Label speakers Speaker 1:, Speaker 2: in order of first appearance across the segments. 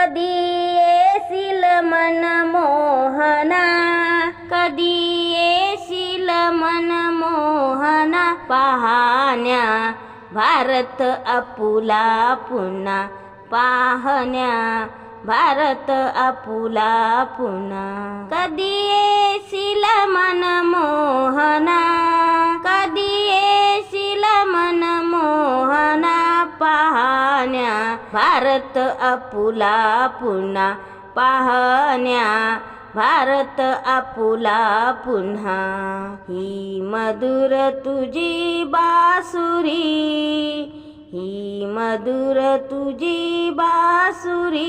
Speaker 1: कधी येशील मन मोहना? कधी येशील मन मोहना? पाहण्या भारत आपुला पुन्हा. पाहण्या भारत आपुला पुन्हा. कधी येशील मन भारत आपुला पुन्हा पाहण्या भारत आपुला पुन्हा. ही मधुर तुझी बासुरी ही मधुर तुझी बासुरी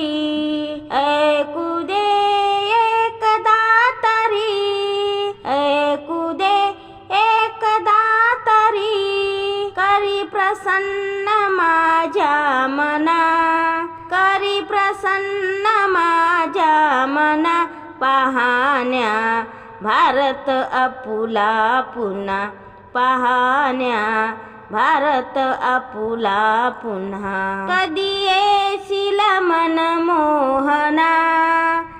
Speaker 1: ऐकू दे एकदा तरी ऐकू दे एकदा तरी. करी प्रसन्न माझ्या पाहण्या भारत आपुला पुन्हा. पाहण्या भारत आपुला पुन्हा. कधी येशील मन मोहना?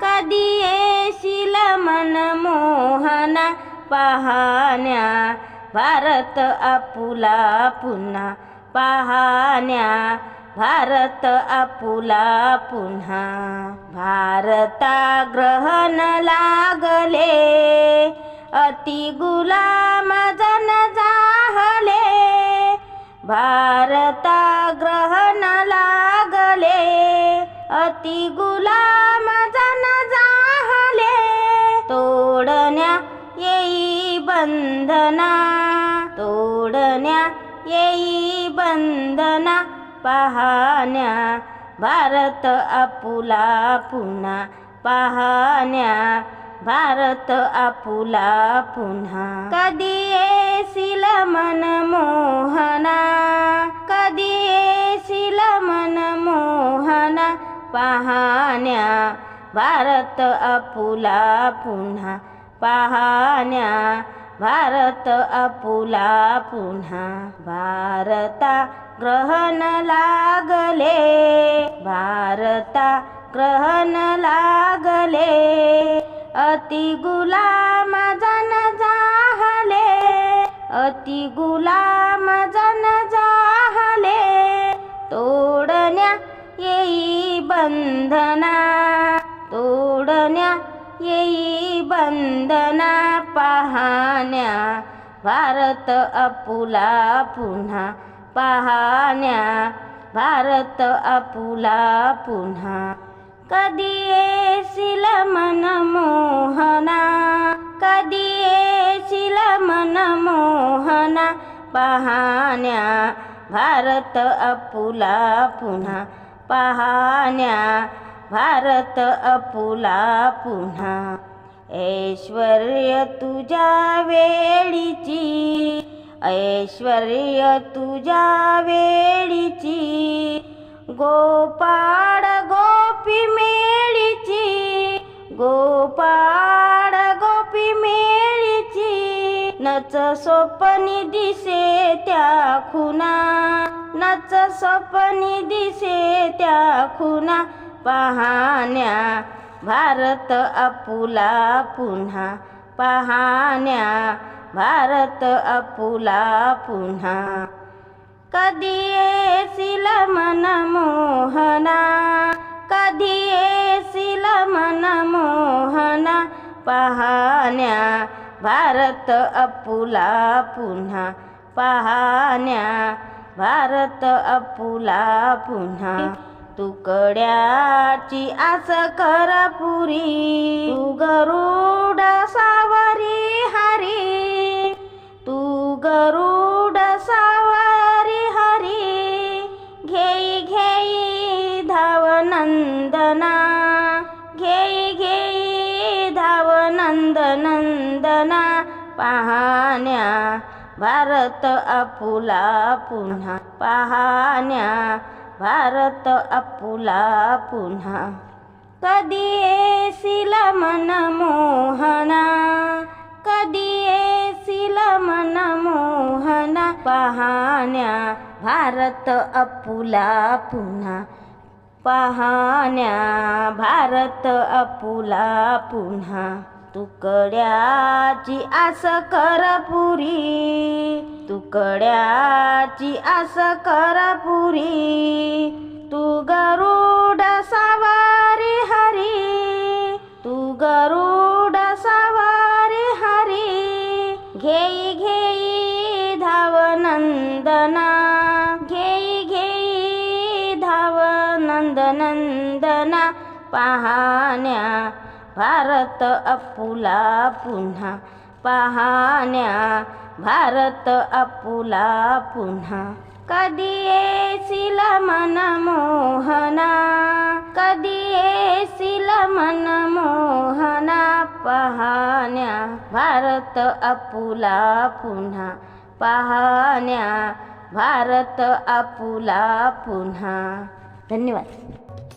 Speaker 1: कधी येशील मन मोहना? पाहण्या भारत आपुला पुन्हा. पाहण्या भारत आपुला पुन्हा. भारता ग्रहण लागले. अति गुलाम जन जाहले. भारता ग्रहण लागले. अति गुलाम जन जाहले. तोडण्या येई बंधना. तोडण्या येई बंधना. पाहण्या भारत आपुला पुन्हा. पाहण्या भारत आपुला पुन्हा. कधी येशील मन मोहना? कधी येशील मन मोहना? पाहण्या भारत आपुला पुन्हा. पाहण्या भारत आपुला पुन्हा. भारता ग्रहण लागले. भारता ग्रहण लागले. अति गुलाम जन जाहले. अति गुलाम बंधना पाहण्या भारत आपुला पुन्हा पाहण्या भारत आपुला पुन्हा. कधी येशील मन मोहना कधी येशील मन मोहना पाहण्या भारत आपुला पुन्हा पाहण्या भारत आपुला पुन्हा. ऐश्वर्य तुझ्या वेळीची ऐश्वर्य तुझ्या वेळीची गोपाळ गोपी मेळीची गोपाळ गोपी मेळीची नच स्वप्नी दिसे त्या खुना नच स्वप्नी दिसे त्या खुना पाहण्या भारत आपुला पुन्हा पाहण्या. भारत आपुला पुन्हा. कधी येशील मन मोहना? कधी येशील मन मोहना? पाहण्या. भारत अपुला पुन्हा पाहण्या. भारत अपुला पुन्हा. तुकड्याची आस करपुरी तू गरुड सावरी हरी. तू गरुड सावरी हरी. घेई घेई धाव नंदना घेई घेई धाव नंद नंदना पाहण्या भारत आपुला पुन्हा. पाहण्या भारत आपुला पुन्हा. कधी येशील मन मोहना? कधी येशील मन मोहना? पाहण्या भारत आपुला पुन्हा. पाहण्या भारत आपुला पुन्हा. तुकड्याची आस कर पुरी. तुकड्याची आस कर पुरी. तू गरुड सवारी हरी. तू गरुड सवारी हरी. घेई घेई धाव नंदना घेई घेई धाव नंदनंदना पाहण्या भारत अपुला पुन्हा पाहण्या. भारत अपुला पुन्हा. कधी येशील मन मोहना? कधी येशील मन मोहना पाहण्या. भारत अपुला पुन्हा पाहण्या. भारत अपुला पुन्हा. धन्यवाद.